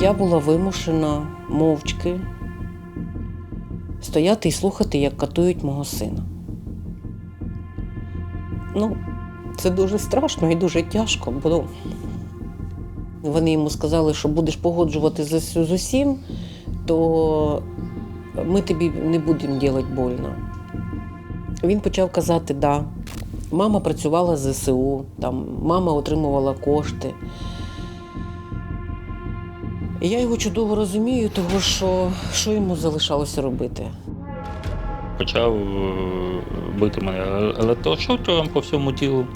Я була вимушена мовчки стояти і слухати, як катують мого сина. Ну, це дуже страшно і дуже тяжко, бо вони йому сказали, що будеш погоджувати з, усім, то ми тобі не будемо робити больно. Він почав казати, да. Мама працювала з ЗСУ, там, мама отримувала кошти. Я його чудово розумію, тому що що йому залишалося робити. почав е, бити мене електрошокером по всьому тілу.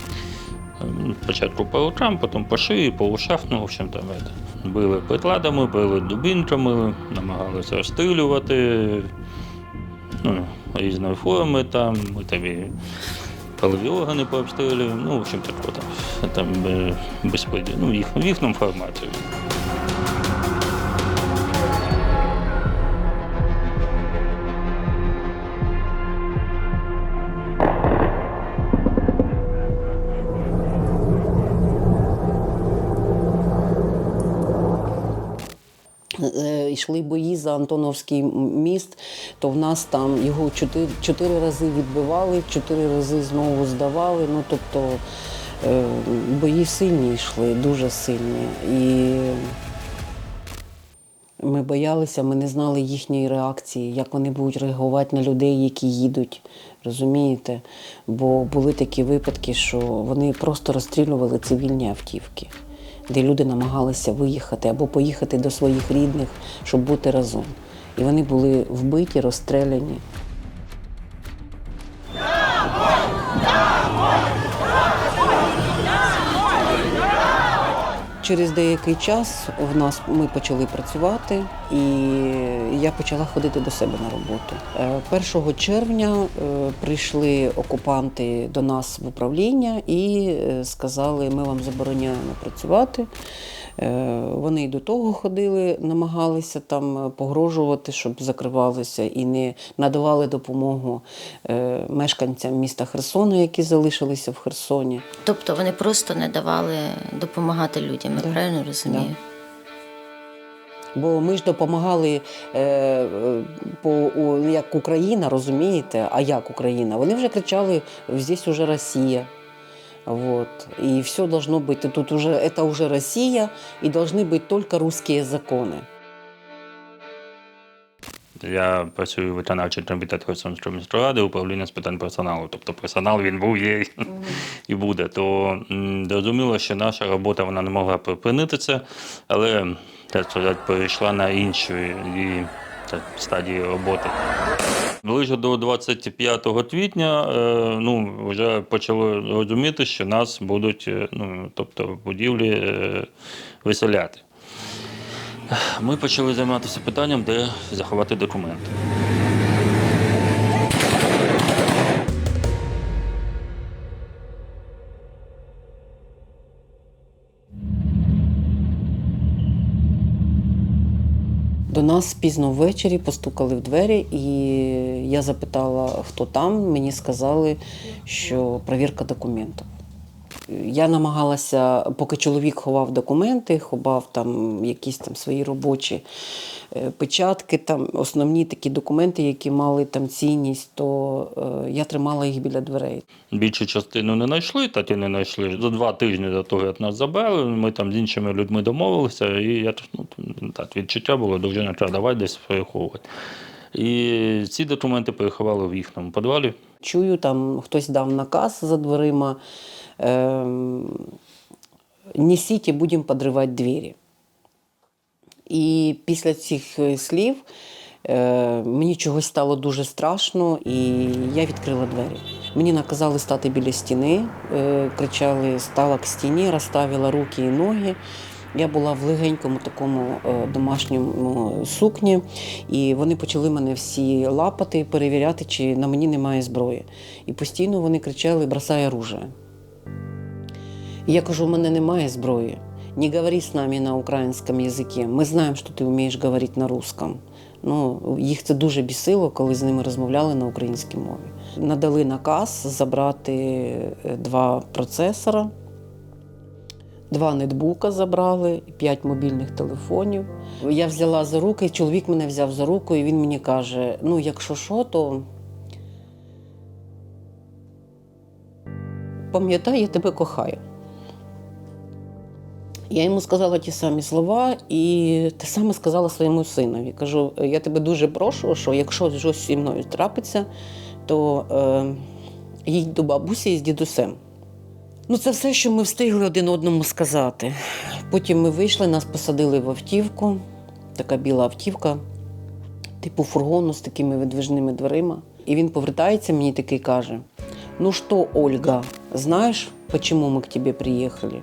Ем, Спочатку по рукам, потім по шиї, по ушах, ну, в общем там это. били прикладами, били дубінками, намагалися розстрілювати ну, різної форми, там, ми тобі полові органи пообстрілюємо, ну, в общем, тако там, там е, безпреділ, ну, в їхньому форматі. Йшли бої за Антоновський міст, то в нас там його чотири, чотири рази відбивали, чотири рази знову здавали. Ну, тобто е, бої сильні йшли, дуже сильні. І ми боялися, ми не знали їхньої реакції, як вони будуть реагувати на людей, які їдуть. Розумієте? Бо були такі випадки, що вони просто розстрілювали цивільні автівки, де люди намагалися виїхати або поїхати до своїх рідних, щоб бути разом. І вони були вбиті, розстріляні. Через деякий час в нас ми почали працювати, і я почала ходити до себе на роботу. Е, 1 червня е, прийшли окупанти до нас в управління і е, сказали, ми вам забороняємо працювати. Е, Вони й до того ходили, намагалися там погрожувати, щоб закривалися і не надавали допомогу е, мешканцям міста Херсону, які залишилися в Херсоні. Тобто вони просто не давали допомагати людям, я Да. правильно розумію? Бо ми ж допомагали е, е, по, у, як Україна, розумієте? А як Україна? Вони вже кричали: здесь уже Росія. Вот. І все должно бути. Тут уже это уже Росія, і должны бути тільки русські закони. Я працюю виконавчий комітет Херсонської міської ради, управління з питань персоналу. Тобто персонал він був, є і буде. То зрозуміло, що наша робота вона не могла припинитися, але так сказати, перейшла на інші і, так, стадії роботи. Ближе до 25 квітня е, ну, вже почали розуміти, що нас будуть е, ну, тобто, будівлі е, виселяти. Ми почали займатися питанням, де заховати документи. До нас пізно ввечері постукали в двері, і я запитала, хто там. Мені сказали, що перевірка документів. Я намагалася, поки чоловік ховав документи, ховав там якісь там свої робочі е, печатки, там основні такі документи, які мали там цінність, то е, я тримала їх біля дверей. Більшу частину не знайшли, так і не знайшли. За два тижні до того, як нас забрали, ми там з іншими людьми домовилися, і я ну, так, відчуття було, дружина каже, давай десь переховувати. І ці документи переховали в їхньому підвалі. Чую, там хтось дав наказ за дверима. Несіть і будемо підривати двері. І після цих е, слів е, мені чогось стало дуже страшно, і я відкрила двері. Мені наказали стати біля стіни, е, кричали, стала к стіні, розставила руки і ноги. Я була в легенькому такому домашньому сукні, і вони почали мене всі лапати, перевіряти, чи на мені немає зброї. І постійно вони кричали Бросай оружие. Я кажу, у мене немає зброї. Не говори з нами на українському язикі. Ми знаємо, що ти вмієш говорити на русском. Ну, їх це дуже бісило, коли з ними розмовляли на українській мові. Надали наказ забрати е, два процесора. Два нетбука забрали, п'ять мобільних телефонів. Я взяла за руки, чоловік мене взяв за руку, і він мені каже: ну, якщо що, то пам'ятай, я тебе кохаю. Я йому сказала ті самі слова, і те саме сказала своєму синові. Кажу: я тебе дуже прошу, що якщо щось зі мною трапиться, то е, їдь до бабусі з дідусем. Ну, це все, що ми встигли один одному сказати. Потім ми вийшли, нас посадили в автівку, така біла автівка, типу фургону з такими видвижними дверима. І він повертається мені такий каже: Ну що, Ольга, знаєш, чому ми к тебе приїхали?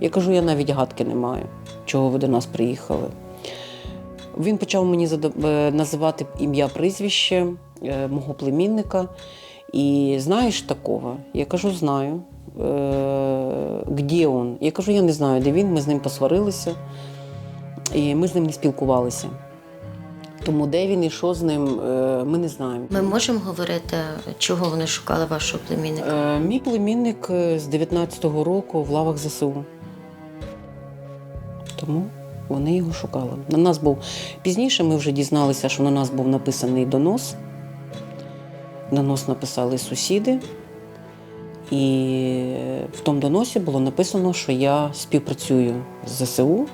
Я кажу, я навіть гадки не маю, чого ви до нас приїхали. Він почав мені е, називати ім'я прізвище е, мого племінника. І знаєш такого? Я кажу, знаю. Е, Где він? Я кажу, я не знаю, де він. Ми з ним посварилися, і ми з ним не спілкувалися. Тому де він і що з ним, ми не знаємо. Ми можемо говорити, чого вони шукали вашого племінника? Мій племінник з 19-го року в лавах ЗСУ. Тому вони його шукали. На нас був пізніше. Ми вже дізналися, що на нас був написаний донос. Донос написали сусіди. І в тому доносі було написано, що я співпрацюю з ЗСУ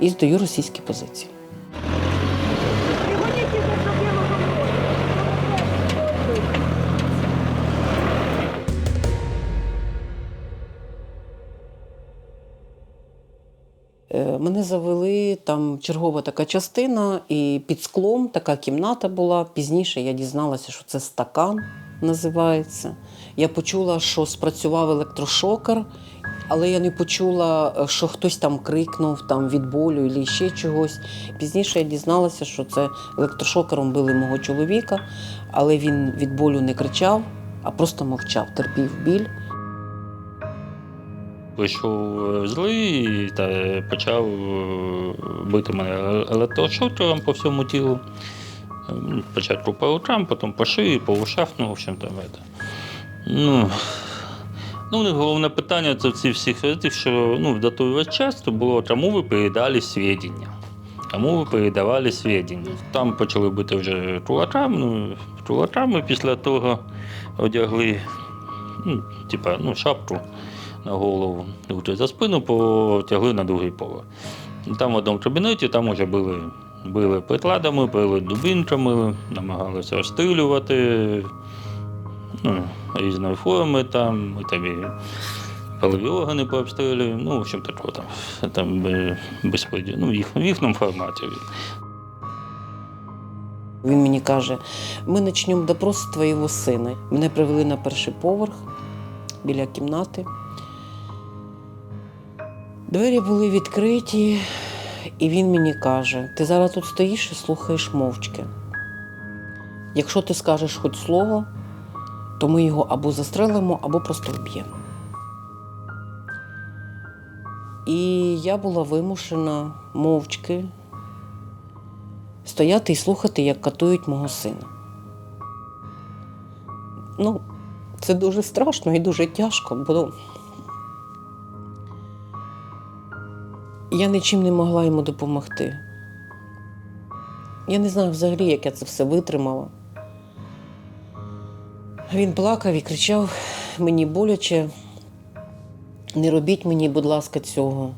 і здаю російські позиції. Там чергова така частина, і під склом така кімната була. Пізніше я дізналася, що це стакан називається. Я почула, що спрацював електрошокер, але я не почула, що хтось там крикнув там від болю або ще чогось. Пізніше я дізналася, що це електрошокером били мого чоловіка, але він від болю не кричав, а просто мовчав, терпів біль. Вийшов е, злий та почав е, бити мене електрошокером по всьому тілу. Ем, Спочатку по рукам, потім по шиї, по ушах, ну, в общем там это. Ну, ну, головне питання це ці всіх тих, що ну, в весь час то було, кому ви передали свідчення. Кому ви передавали свідчення. Там почали бити вже кулаками, ну, кулаками після того одягли ну, типа, ну, шапку голову, руки за спину потягли на другий поверх. Там в одному кабінеті там вже били, били прикладами, били дубинками, намагалися розстрілювати ну, різної форми, там, і там і органи пообстрілюємо. Ну, в общем, такого там, там безпеді, ну, в в їхньому форматі. Він мені каже: ми почнемо допрос твоєго сина. Мене привели на перший поверх біля кімнати. Двері були відкриті, і він мені каже: ти зараз тут стоїш і слухаєш мовчки. Якщо ти скажеш хоч слово, то ми його або застрелимо, або просто вб'ємо. І я була вимушена мовчки стояти і слухати, як катують мого сина. Ну, це дуже страшно і дуже тяжко, бо я нічим не могла йому допомогти. Я не знаю взагалі, як я це все витримала. Він плакав і кричав мені боляче, не робіть мені, будь ласка, цього.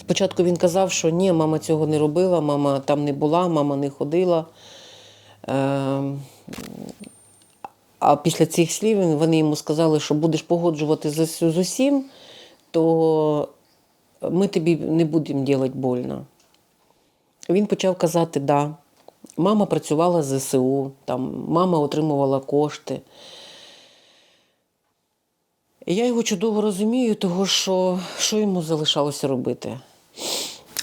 Спочатку він казав, що ні, мама цього не робила, мама там не була, мама не ходила. Е, а після цих слів вони йому сказали, що будеш погоджувати з усім, то ми тобі не будемо робити больно. Він почав казати, да. Мама працювала з ЗСУ, там, мама отримувала кошти. І я його чудово розумію, того що, що йому залишалося робити.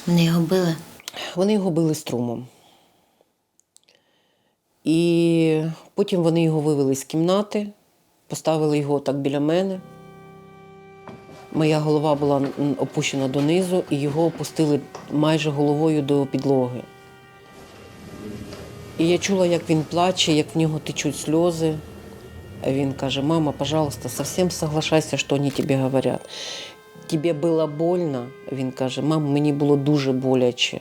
Вони його били. Вони його били струмом. І потім вони його вивели з кімнати, поставили його так біля мене. Моя голова була м, опущена донизу, і його опустили майже головою до підлоги. І я чула, як він плаче, як в нього течуть сльози. Він каже: Мама, пожалуйста, совсем соглашайся, що вони тобі говорять. Тебе було больно? Він каже, мам, мені було дуже боляче.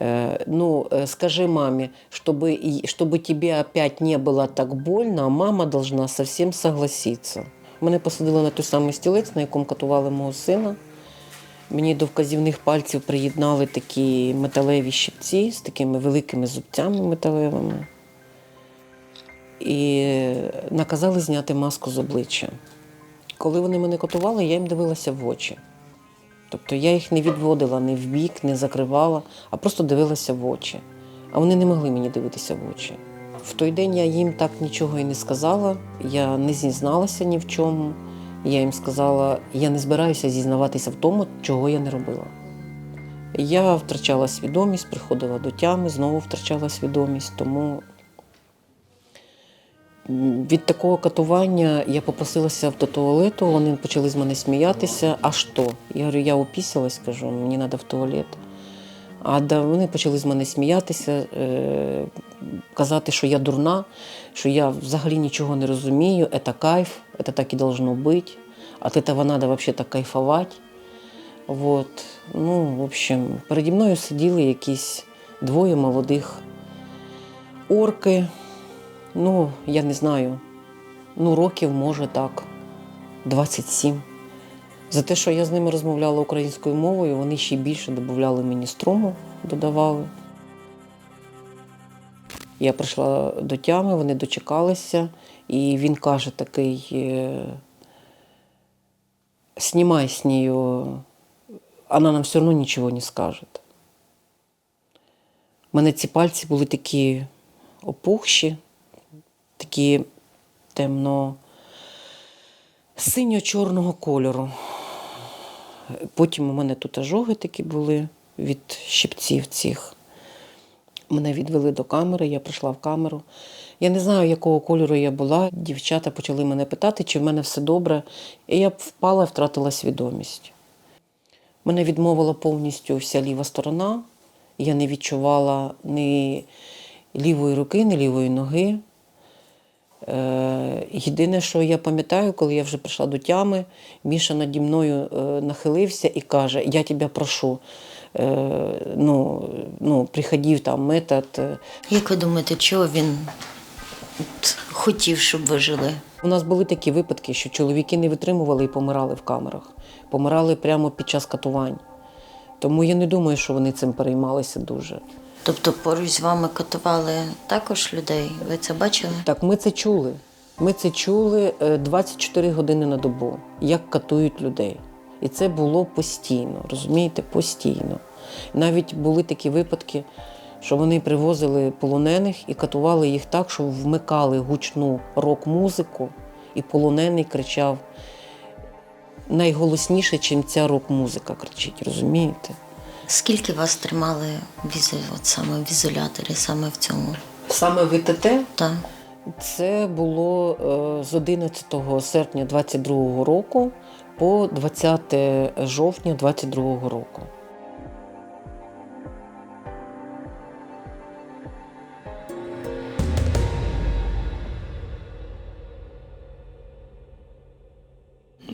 Е, ну, е, скажи мамі, чтобы, и- чтобы тебе опять не было так больно, а мама должна совсем согласиться. Мене посадили на той самий стілець, на якому катували мого сина. Мені до вказівних пальців приєднали такі металеві щипці з такими великими зубцями металевими. І наказали зняти маску з обличчя. Коли вони мене катували, я їм дивилася в очі. Тобто я їх не відводила ні в бік, не закривала, а просто дивилася в очі. А вони не могли мені дивитися в очі. В той день я їм так нічого і не сказала, я не зізналася ні в чому. Я їм сказала, я не збираюся зізнаватися в тому, чого я не робила. Я втрачала свідомість, приходила до тями, знову втрачала свідомість, тому від такого катування я попросилася до туалету, вони почали з мене сміятися. А що? Я говорю, я опісялась, кажу, мені треба в туалет. А вони почали з мене сміятися, е, казати, що я дурна, що я взагалі нічого не розумію, це кайф, це так і должно бути, от этого треба взагалі так кайфувати. Вот. Ну, в общем, переді мною сиділи якісь двоє молодих орки. Ну, я не знаю, ну, років, може, так, 27. За те, що я з ними розмовляла українською мовою, вони ще більше додавали мені струму, додавали. Я прийшла до тями, вони дочекалися, і він каже такий: е, знімай з неї, вона нам все одно нічого не скаже. У мене ці пальці були такі опухші, такі темно синьо-чорного кольору. Потім у мене тут ожоги такі були від щипців цих. Мене відвели до камери, я прийшла в камеру. Я не знаю, якого кольору я була. Дівчата почали мене питати, чи в мене все добре. І я впала і втратила свідомість. Мене відмовила повністю вся ліва сторона. Я не відчувала ні лівої руки, ні лівої ноги. Е, Єдине, що я пам'ятаю, коли я вже прийшла до тями, Міша наді мною е, нахилився і каже: Я тебе прошу, ну, ну, приходив там метод. е, Як ви думаєте, чого він хотів, щоб ви жили? У нас були такі випадки, що чоловіки не витримували і помирали в камерах, помирали прямо під час катувань. Тому я не думаю, що вони цим переймалися дуже. Тобто поруч з вами катували також людей? Ви це бачили? Так, ми це чули. Ми це чули е, 24 години на добу, як катують людей. І це було постійно, розумієте, постійно. Навіть були такі випадки, що вони привозили полонених і катували їх так, що вмикали гучну рок-музику, і полонений кричав найголосніше, чим ця рок-музика кричить, розумієте? Скільки вас тримали в ізо- от саме в ізоляторі, саме в цьому? Саме ВТТ Так. Це було е, з 11 серпня 22 року по 20 жовтня 22 року.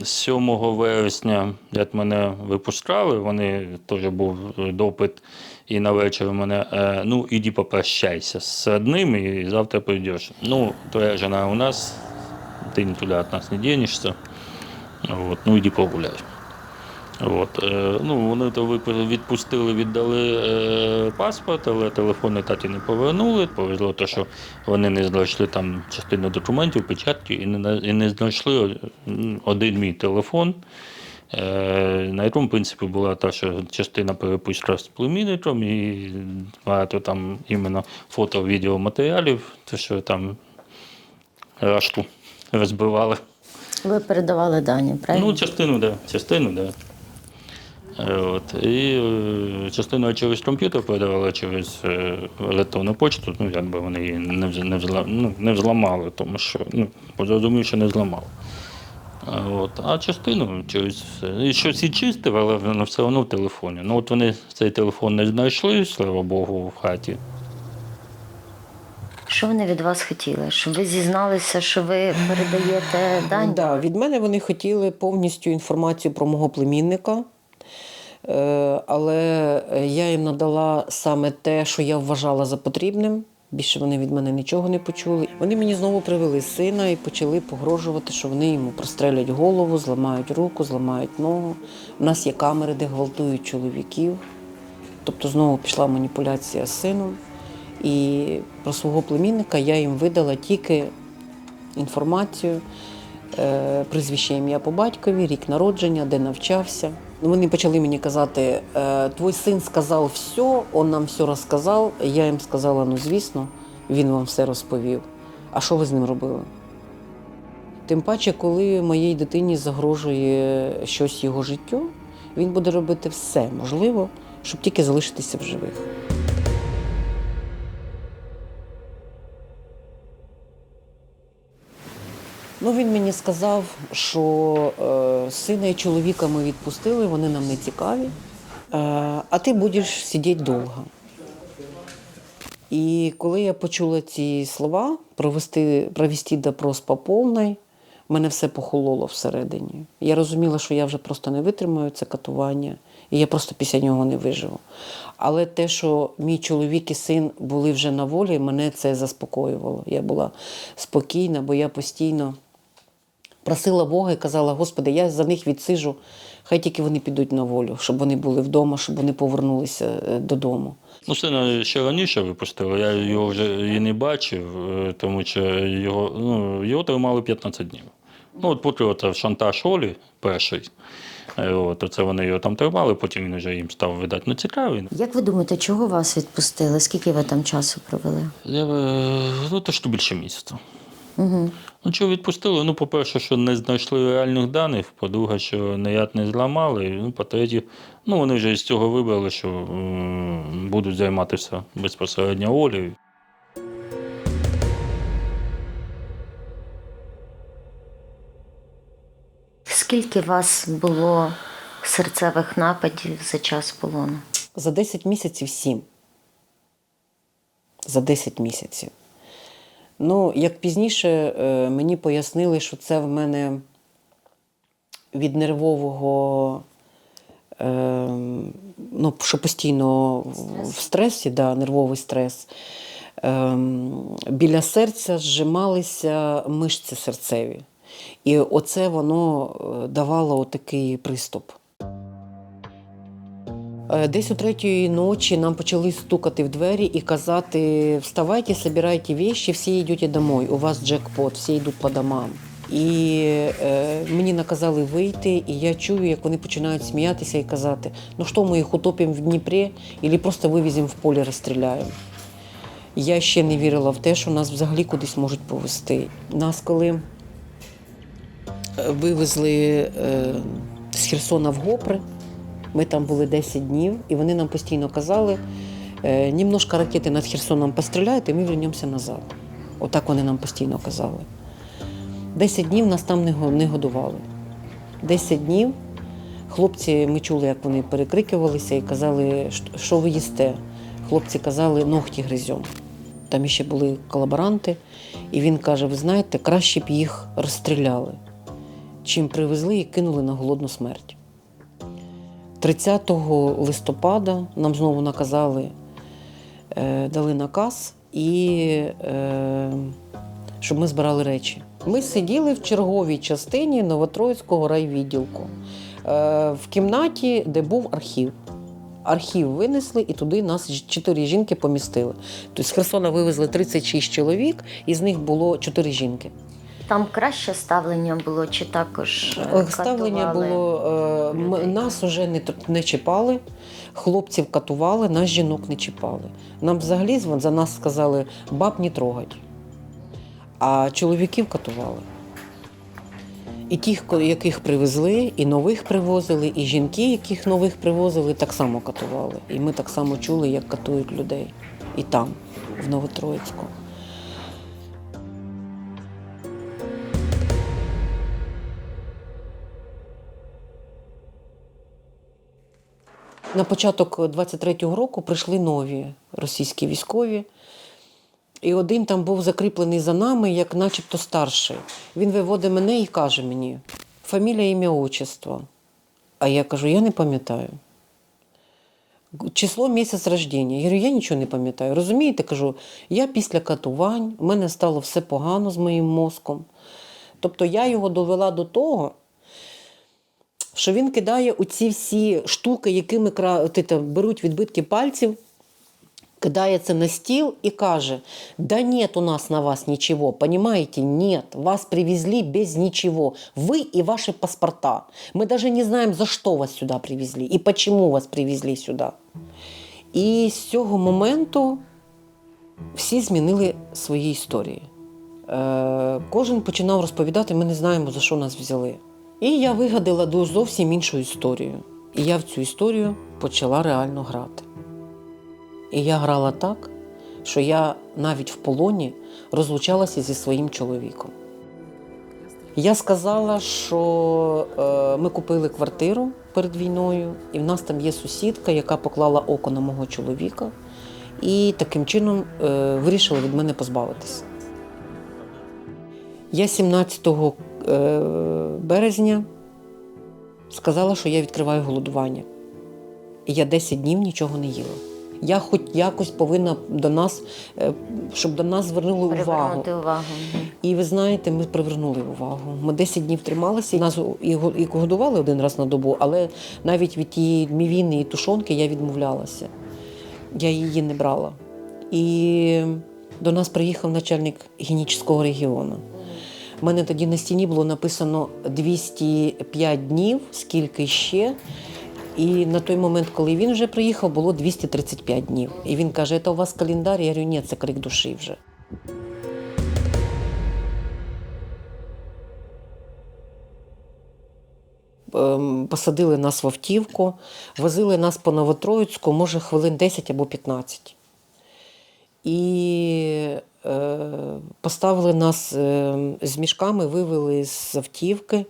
З 7 вересня, як мене випускали, вони теж був допит, і на вечір мене, е, ну, іди попрощайся з одним, і завтра прийдеш. Ну, твоя жена у нас, ти нікуди від нас не денешся. Вот, ну, іди погуляй. От, е, ну, вони то відпустили, віддали е, паспорт, але телефони так і не повернули. Повезло те, що вони не знайшли там частину документів, печатки, і не, і не знайшли один мій телефон. Е, на якому, принципі, була та, що частина переписка з племінником і багато там іменно фото, відеоматеріалів, те, що там рашту розбивали. Ви передавали дані, правильно? Ну, частину, да. Частину, да. Е, От. І е, частину через комп'ютер передавала через е, електронну почту, ну, якби вони її не, не, взла, ну, не взламали, тому що ну, зрозумів, що не зламали. От. А частину через і щось і чистив, але все одно в телефоні. Ну от вони цей телефон не знайшли, слава Богу, в хаті. Що вони від вас хотіли? Щоб ви зізналися, що ви передаєте дані? Да, від мене вони хотіли повністю інформацію про мого племінника. Е, Але я їм надала саме те, що я вважала за потрібним. Більше вони від мене нічого не почули. Вони мені знову привели сина і почали погрожувати, що вони йому прострелять голову, зламають руку, зламають ногу. У нас є камери, де гвалтують чоловіків. Тобто знову пішла маніпуляція з сином. І про свого племінника я їм видала тільки інформацію, е, прізвище ім'я по батькові, рік народження, де навчався. Ну, Вони почали мені казати: е, твій син сказав все, він нам все розказав. Я їм сказала: ну звісно, він вам все розповів. А що ви з ним робили? Тим паче, коли моїй дитині загрожує щось його життю, він буде робити все можливе, щоб тільки залишитися в живих. Ну, він мені сказав, що е, сина і чоловіка ми відпустили, вони нам не цікаві, е, а ти будеш сидіти довго. І коли я почула ці слова, провести, провести допрос по повній, мене все похололо всередині. Я розуміла, що я вже просто не витримаю це катування, і я просто після нього не виживу. Але те, що мій чоловік і син були вже на волі, мене це заспокоювало. Я була спокійна, бо я постійно просила Бога і казала: Господи, я за них відсижу, хай тільки вони підуть на волю, щоб вони були вдома, щоб вони повернулися е, додому. Ну, сина ще раніше випустили, я його вже і не бачив, е, тому що його, ну, його тримали 15 днів. Ну, от поки от шантаж Олі перший, е, от, це вони його там тримали, потім він вже їм став видати. Ну, цікавий. Як ви думаєте, чого вас відпустили? Скільки ви там часу провели? Я, ну, то що більше місяця. Угу. Ну, чого відпустили? Ну, по-перше, що не знайшли реальних даних, по-друге, що ніяк не зламали. Ну, по-третє, ну, вони вже з цього вибрали, що м, будуть займатися безпосередньо Олею. Скільки вас було серцевих нападів за час полону? За 10 місяців сім. За 10 місяців. Ну, як пізніше е, мені пояснили, що це в мене від нервового, е, ну, що постійно в стресі, да, нервовий стрес. Е, біля серця зжималися мишці серцеві. І оце воно е, давало отакий приступ. Е, Десь о третьої ночі нам почали стукати в двері і казати: вставайте, собирайте вещи, всі йдете домой, у вас джекпот, всі йдуть по домам. І е, мені наказали вийти, і я чую, як вони починають сміятися і казати: ну що, ми їх утопимо в Дніпрі, або просто вивеземо в полі, розстріляємо. Я ще не вірила в те, що нас взагалі кудись можуть повезти. Нас, коли е, вивезли е, з Херсона в Гопри, ми там були 10 днів, і вони нам постійно казали, е, немножко ракети над Херсоном постріляють, і ми вернемося назад. Отак вони нам постійно казали. 10 днів нас там не годували. 10 днів хлопці, ми чули, як вони перекрикувалися і казали, «Що- що ви їсте. Хлопці казали, ногті гризьом. Там ще були колаборанти, і він каже: ви знаєте, краще б їх розстріляли, чим привезли і кинули на голодну смерть. 30 листопада нам знову наказали, е, дали наказ, і е, щоб ми збирали речі. Ми сиділи в черговій частині Новотроїцького райвідділку е, в кімнаті, де був архів. Архів винесли і туди нас чотири жінки помістили. Тобто з Херсона вивезли 36 чоловік, і з них було чотири жінки. Там краще ставлення було чи також е, Е, Ставлення було е, людей? нас уже не, не чіпали, хлопців катували, нас жінок не чіпали. Нам взагалі за нас сказали баб не трогать, а чоловіків катували. І тих, яких привезли, і нових привозили, і жінки, яких нових привозили, так само катували. І ми так само чули, як катують людей. І там, в Новотроїцьку. На початок 23-го року прийшли нові російські військові. І один там був закріплений за нами, як начебто старший. Він виводить мене і каже мені: фамілія, ім'я, отчество. А я кажу, я не пам'ятаю. Число місяць рождення. Я говорю, я нічого не пам'ятаю. Розумієте, кажу, я після катувань, в мене стало все погано з моїм мозком. Тобто я його довела до того, що він кидає оці всі штуки, якими беруть відбитки пальців, кидає це на стіл и каже, да нет у нас на вас ничего, понимаете, нет, вас привезли без ничего, вы и ваши паспорта. Мы даже не знаем, за что вас сюда привезли и почему вас привезли сюда. І з цього моменту всі змінили свої історії. Е, кожен починав розповідати, ми не знаємо, за що нас взяли. І я вигадала зовсім іншу історію. І я в цю історію почала реально грати. І я грала так, що я навіть в полоні розлучалася зі своїм чоловіком. Я сказала, що е, ми купили квартиру перед війною, і в нас там є сусідка, яка поклала око на мого чоловіка, і таким чином е, вирішила від мене позбавитися. Я 17 е, березня сказала, що я відкриваю голодування. І я 10 днів нічого не їла. Я хоч якось повинна до нас, е, щоб до нас звернули увагу. Увагу. І ви знаєте, ми привернули увагу. Ми 10 днів трималися, і нас і і годували один раз на добу, але навіть від тієї мівіни і тушонки я відмовлялася. Я її не брала. І до нас приїхав начальник гінічного регіону. У мене тоді на стіні було написано 205 днів, скільки ще. І на той момент, коли він вже приїхав, було 235 днів. І він каже: це у вас календар? Я говорю, ні, це крик душі вже. Ем, Посадили нас в автівку, возили нас по Новотроїцьку, може, хвилин 10 або 15. І е, поставили нас е, з мішками, вивели з автівки,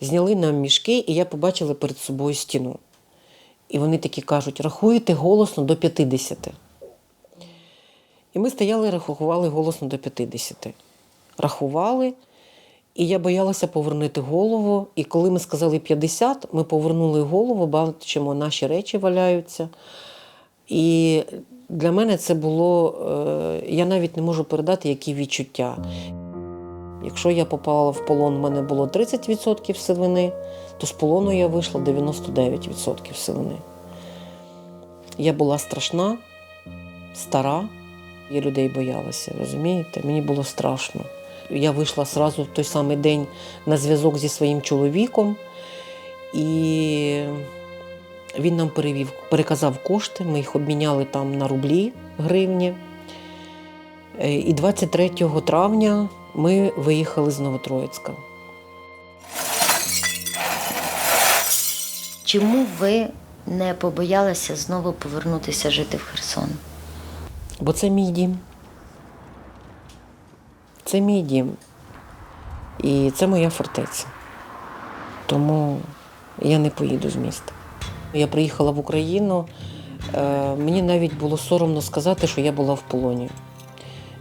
зняли нам мішки, і я побачила перед собою стіну. І вони такі кажуть: рахуєте голосно до 50. І ми стояли і рахували голосно до 50. Рахували, і я боялася повернути голову. І коли ми сказали 50, ми повернули голову, бачимо, наші речі валяються. І для мене це було, е, я навіть не можу передати, які відчуття. Якщо я попала в полон, в мене було 30% сивини, то з полону я вийшла 99% сивини. Я була страшна, стара, я людей боялася, розумієте? Мені було страшно. Я вийшла одразу в той самий день на зв'язок зі своїм чоловіком, і він нам перевів, переказав кошти, ми їх обміняли там на рублі гривні. Е, І 23 травня ми виїхали з Новотроїцька. Чому ви не побоялися знову повернутися жити в Херсон? Бо це мій дім. Це мій дім. І це моя фортеця. Тому я не поїду з міста. Я приїхала в Україну. е, Мені навіть було соромно сказати, що я була в полоні.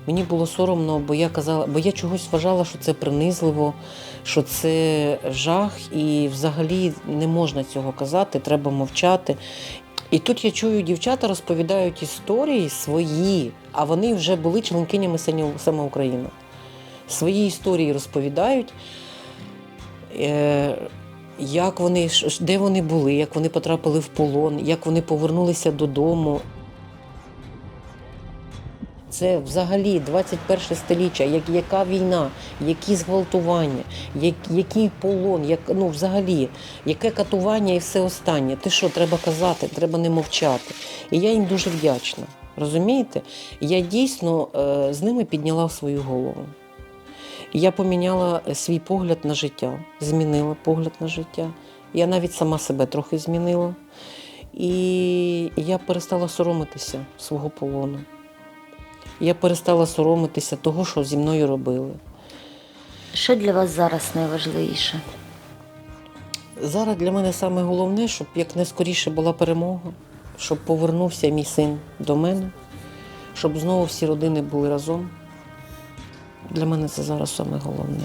Мені було соромно, бо я казала, бо я чогось вважала, що це принизливо, що це жах, і взагалі не можна цього казати, треба мовчати. І тут я чую, дівчата розповідають історії свої, а вони вже були членкинями саме Україна. Свої історії розповідають, е, як вони, де вони були, як вони потрапили в полон, як вони повернулися додому. Це взагалі 21 століття, як, яка війна, які зґвалтування, як, який полон, як, ну, взагалі, яке катування і все останнє. Ти що, треба казати, треба не мовчати. І я їм дуже вдячна. Розумієте? Я дійсно е, з ними підняла свою голову. Я поміняла е, свій погляд на життя, змінила погляд на життя. Я навіть сама себе трохи змінила. І я перестала соромитися свого полону. Я перестала соромитися того, що зі мною робили. Що для вас зараз найважливіше? Зараз для мене саме головне, щоб якнайскоріше була перемога, щоб повернувся мій син до мене, щоб знову всі родини були разом. Для мене це зараз саме головне.